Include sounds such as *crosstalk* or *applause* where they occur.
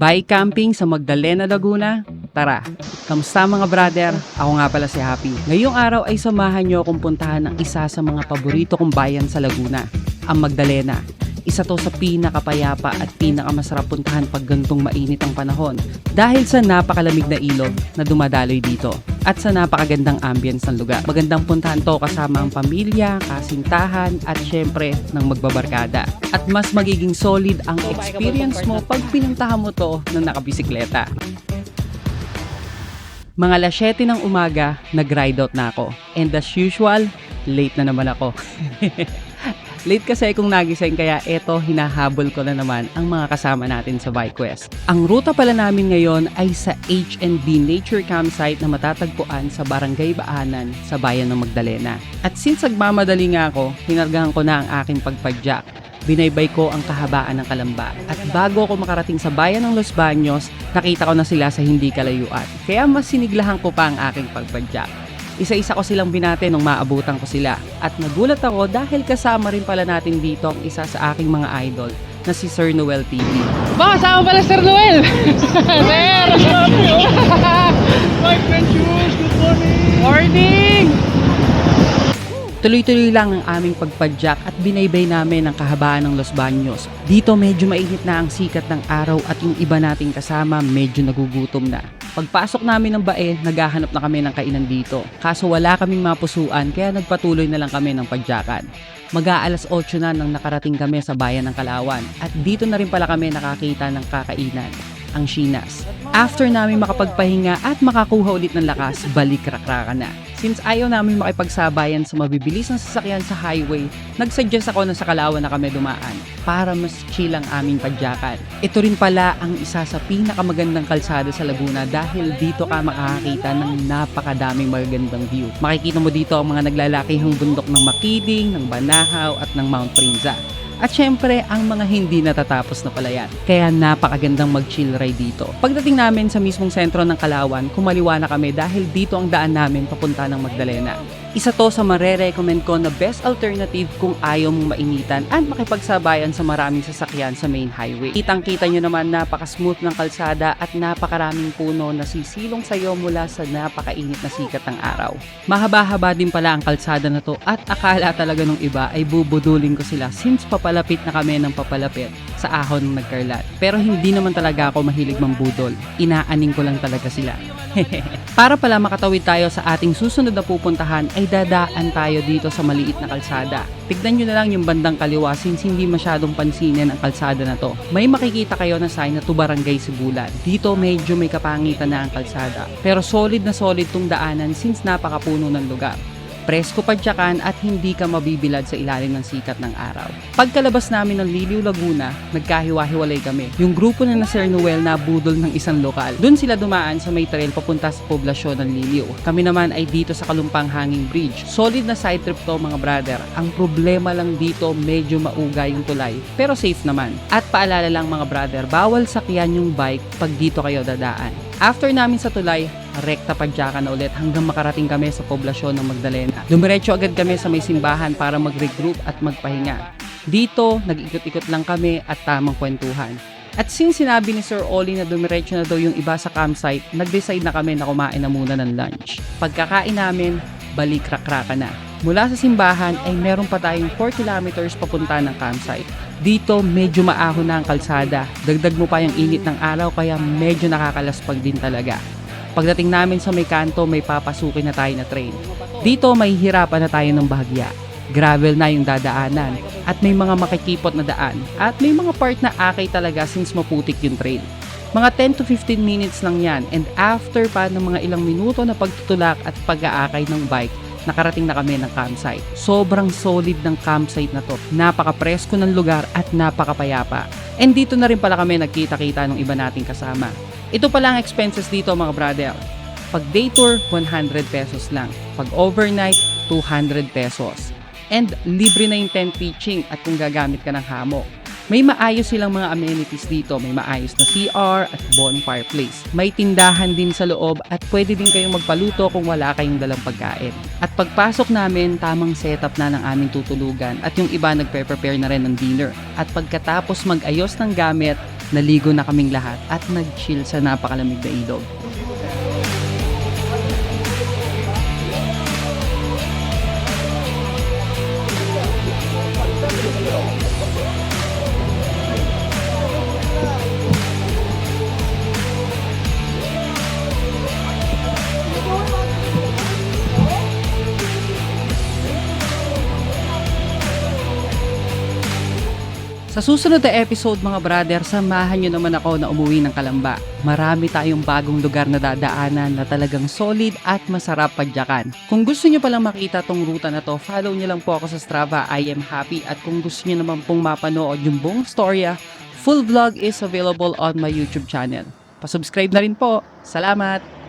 Bike camping sa Magdalena, Laguna? Tara, kamusta mga brother? Ako nga pala si Happy. Ngayong araw ay samahan nyo akong puntahan ng isa sa mga paborito kong bayan sa Laguna, ang Magdalena. Isa to sa pinakapayapa at pinakamasarap puntahan pag gantong mainit ang panahon dahil sa napakalamig na ilog na dumadaloy dito at sa napakagandang ambience ng lugar. Magandang puntahan to kasama ang pamilya, kasintahan at syempre ng magbabarkada. At mas magiging solid ang experience mo pag pinuntahan mo to ng nakabisikleta. Mga alas 7 ng umaga, nag-ride out na ako. And as usual, late na naman ako. *laughs* late kasi kung nagising kaya eto hinahabol ko na naman ang mga kasama natin sa Bike Quest. Ang ruta pala namin ngayon ay sa H&B Nature Campsite na matatagpuan sa Barangay Baanan sa bayan ng Magdalena. At since nagmamadali nga ako, hinargahan ko na ang aking pagpadyak binaybay ko ang kahabaan ng Kalamba. At bago ako makarating sa bayan ng Los Baños, nakita ko na sila sa hindi kalayuan. Kaya mas siniglahan ko pa ang aking pagpadyak. Isa-isa ko silang binate nung maabutan ko sila. At nagulat ako dahil kasama rin pala natin dito ang isa sa aking mga idol na si Sir Noel TV. Ba, kasama pala Sir Noel! *laughs* Sir! My friend Jules, good morning! Morning! Tuloy-tuloy lang ang aming pagpadyak at binaybay namin ang kahabaan ng Los Baños. Dito medyo mainit na ang sikat ng araw at yung iba nating kasama medyo nagugutom na. Pagpasok namin ng bae, naghahanap na kami ng kainan dito. Kaso wala kaming mapusuan kaya nagpatuloy na lang kami ng padyakan. Mag-aalas 8 na nang nakarating kami sa bayan ng Kalawan at dito na rin pala kami nakakita ng kakainan ang Shinas. After namin makapagpahinga at makakuha ulit ng lakas, balik rakraka na. Since ayaw namin makipagsabayan sa mabibilis na sasakyan sa highway, nagsuggest ako na sa Kalawan na kami dumaan para mas chill ang aming padyakan. Ito rin pala ang isa sa pinakamagandang kalsada sa Laguna dahil dito ka makakakita ng napakadaming magagandang view. Makikita mo dito ang mga naglalakihang bundok ng Makiding, ng Banahaw at ng Mount Prinza. At syempre, ang mga hindi natatapos na palayan. Kaya napakagandang mag-chill ride dito. Pagdating namin sa mismong sentro ng Kalawan, kumaliwa na kami dahil dito ang daan namin papunta ng Magdalena. Isa to sa marere-recommend ko na best alternative kung ayaw mong mainitan at makipagsabayan sa maraming sasakyan sa main highway. Kitang-kita nyo naman napaka-smooth ng kalsada at napakaraming puno na sisilong sa'yo mula sa napakainit na sikat ng araw. Mahaba-haba din pala ang kalsada na to at akala talaga nung iba ay bubudulin ko sila since papalapit na kami ng papalapit sa ahon ng nagkarlat. Pero hindi naman talaga ako mahilig mambudol. Inaaning ko lang talaga sila. *laughs* Para pala makatawid tayo sa ating susunod na pupuntahan ay dadaan tayo dito sa maliit na kalsada. Tignan nyo na lang yung bandang kaliwa since hindi masyadong pansinin ang kalsada na to. May makikita kayo na sign na to Barangay Sibulan. Dito medyo may kapangitan na ang kalsada. Pero solid na solid tong daanan since napakapuno ng lugar presko padyakan at hindi ka mabibilad sa ilalim ng sikat ng araw. Pagkalabas namin ng Liliw Laguna, nagkahiwa-hiwalay kami. Yung grupo na na Sir Noel na budol ng isang lokal. Doon sila dumaan sa may trail papunta sa poblasyon ng Liliw. Kami naman ay dito sa Kalumpang Hanging Bridge. Solid na side trip to mga brother. Ang problema lang dito medyo mauga yung tulay. Pero safe naman. At paalala lang mga brother, bawal sakyan yung bike pag dito kayo dadaan. After namin sa tulay, rekta padyakan na ulit hanggang makarating kami sa poblasyon ng Magdalena. Dumiretso agad kami sa may simbahan para mag-regroup at magpahinga. Dito, nag-ikot-ikot lang kami at tamang kwentuhan. At since sinabi ni Sir Oli na dumiretso na daw yung iba sa campsite, nag-decide na kami na kumain na muna ng lunch. Pagkakain namin, balik rakraka na. Mula sa simbahan ay meron pa tayong 4 kilometers papunta ng campsite. Dito medyo maahon na ang kalsada. Dagdag mo pa yung init ng araw kaya medyo nakakalaspag din talaga. Pagdating namin sa may kanto, may papasukin na tayo na train. Dito may hirapan na tayo ng bahagya. Gravel na yung dadaanan at may mga makikipot na daan at may mga part na akay talaga since maputik yung trail. Mga 10 to 15 minutes lang yan and after pa ng mga ilang minuto na pagtutulak at pag-aakay ng bike, nakarating na kami ng campsite. Sobrang solid ng campsite na to. Napaka-presko ng lugar at napakapayapa. And dito na rin pala kami nagkita-kita ng iba nating kasama. Ito pala ang expenses dito mga brother. Pag day tour, 100 pesos lang. Pag overnight, 200 pesos. And libre na yung tent pitching at kung gagamit ka ng hammock. May maayos silang mga amenities dito. May maayos na CR at bonfire place. May tindahan din sa loob at pwede din kayong magpaluto kung wala kayong dalang pagkain. At pagpasok namin, tamang setup na ng aming tutulugan at yung iba nagpe-prepare na rin ng dinner. At pagkatapos mag-ayos ng gamit, naligo na kaming lahat at nag-chill sa napakalamig na ilog. Sa susunod na episode mga brother, samahan nyo naman ako na umuwi ng Kalamba. Marami tayong bagong lugar na dadaanan na talagang solid at masarap padyakan. Kung gusto nyo palang makita tong ruta na to, follow nyo lang po ako sa Strava, I am happy. At kung gusto nyo naman pong mapanood yung buong storya, full vlog is available on my YouTube channel. Pasubscribe na rin po. Salamat!